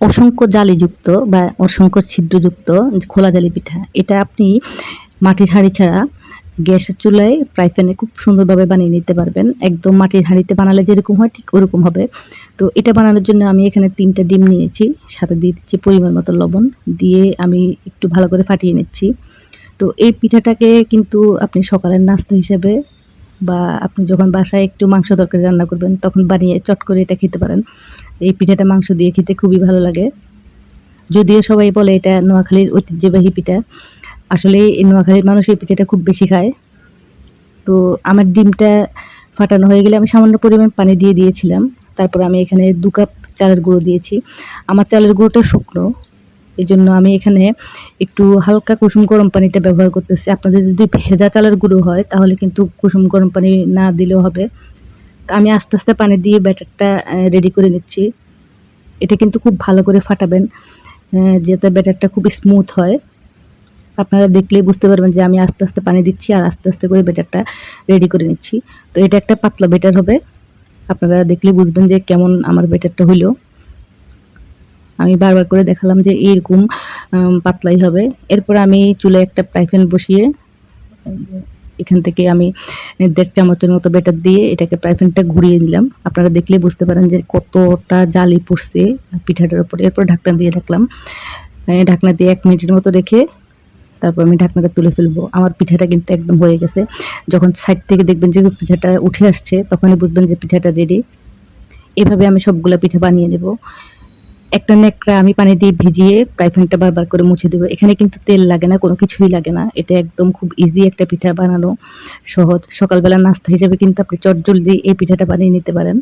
অসংখ্য জালিযুক্ত বা অসংখ্য ছিদ্রযুক্ত খোলা জালি পিঠা। এটা আপনি মাটির হাঁড়ি ছাড়া গ্যাসের চুলায় ফ্রাই প্যানে খুব সুন্দরভাবে বানিয়ে নিতে পারবেন। একদম মাটির হাঁড়িতে বানালে যেরকম হয় ঠিক ওরকম হবে। তো এটা বানানোর জন্য আমি এখানে তিনটা ডিম নিয়েছি, সাথে দিয়ে দিচ্ছি পরিমাণ মতো লবণ। দিয়ে আমি একটু ভালো করে ফাটিয়ে নিচ্ছি। তো এই পিঠাটাকে কিন্তু আপনি সকালের নাস্তা হিসেবে বা আপনি যখন বাসায় একটু মাংস তরকারি রান্না করবেন, তখন বানিয়ে চট করে এটা খেতে পারেন। এই পিঠাটা মাংস দিয়ে খেতে খুবই ভালো লাগে। যদিও সবাই বলে এটা নোয়াখালীর ঐতিহ্যবাহী পিঠা। আসলে এই নোয়াখালীর মানুষ এই পিঠাটা খুব বেশি খায়। তো আমার ডিমটা ফাটানো হয়ে গেলে আমি সামান্য পরিমাণ পানি দিয়ে দিয়েছিলাম। তারপর আমি এখানে দু কাপ চালের গুঁড়ো দিয়েছি। আমার চালের গুঁড়োটা শুকনো। এই জন্য আমি এখানে একটু হালকা কুসুম গরম পানিটা ব্যবহার করতেছি। আপনাদের যদি ভেজা চালের গুঁড়ো হয়, তাহলে কিন্তু কুসুম গরম পানি না দিলেও হবে। আমি আস্তে আস্তে পানি দিয়ে ব্যাটারটা রেডি করে নিচ্ছি। এটা কিন্তু খুব ভালো করে ফাটাবেন যাতে ব্যাটারটা খুব স্মুথ হয়। আপনারা দেখলেই বুঝতে পারবেন যে আমি আস্তে আস্তে পানি দিচ্ছি আর আস্তে আস্তে করে ব্যাটারটা রেডি করে নিচ্ছি। তো এটা একটা পাতলা বেটার হবে। আপনারা দেখলে বুঝবেন যে কেমন আমার ব্যাটারটা হইল। আমি বারবার করে দেখালাম যে এইরকম পাতলাই হবে। এরপর আমি চুলে একটা প্রাইফ্যান বসিয়ে এখান থেকে আমি দেড় চামচের মতো বেটার দিয়ে এটাকে প্রাইফ্যানটা ঘুরিয়ে নিলাম। আপনারা দেখলে বুঝতে পারেন যে কতটা জালি পড়ছে পিঠাটার উপরে। এরপর ঢাকনা দিয়ে রাখলাম ঢাকনা দিয়ে এক মিনিটের মতো রেখে তারপর আমি ঢাকনাটা তুলে ফেলব। আমার পিঠাটা কিন্তু একদম হয়ে গেছে। যখন সাইড থেকে দেখবেন যে পিঠাটা উঠে আসছে, তখনই বুঝবেন যে পিঠাটা রেডি এভাবে আমি সবগুলো পিঠা বানিয়ে নেব। একটা নেকড়া আমি পানি দিয়ে ভিজিয়ে প্রাইফ্যানটা বারবার করে মুছে দেবো। এখানে কিন্তু তেল লাগে না, কোনো কিছুই লাগে না। এটা একদম খুব ইজি একটা পিঠা বানানো, সহজ। সকালবেলা নাস্তা হিসেবে কিন্তু আপনি চটজলদি এই পিঠাটা বানিয়ে নিতে পারেন।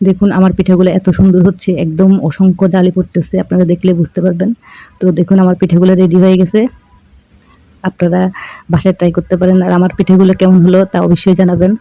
দেখুন আমার পিঠাগুলো এত সুন্দর হচ্ছে, একদম অসংখ্য জালি পড়তেছে, আপনারা দেখলে বুঝতে পারবেন। তো দেখুন আমার পিঠাগুলো রেডি হয়ে গেছে। আপনারা বাসায় ট্রাই করতে পারেন। আর আমার পিঠাগুলো কেমন হলো তা অবশ্যই জানাবেন।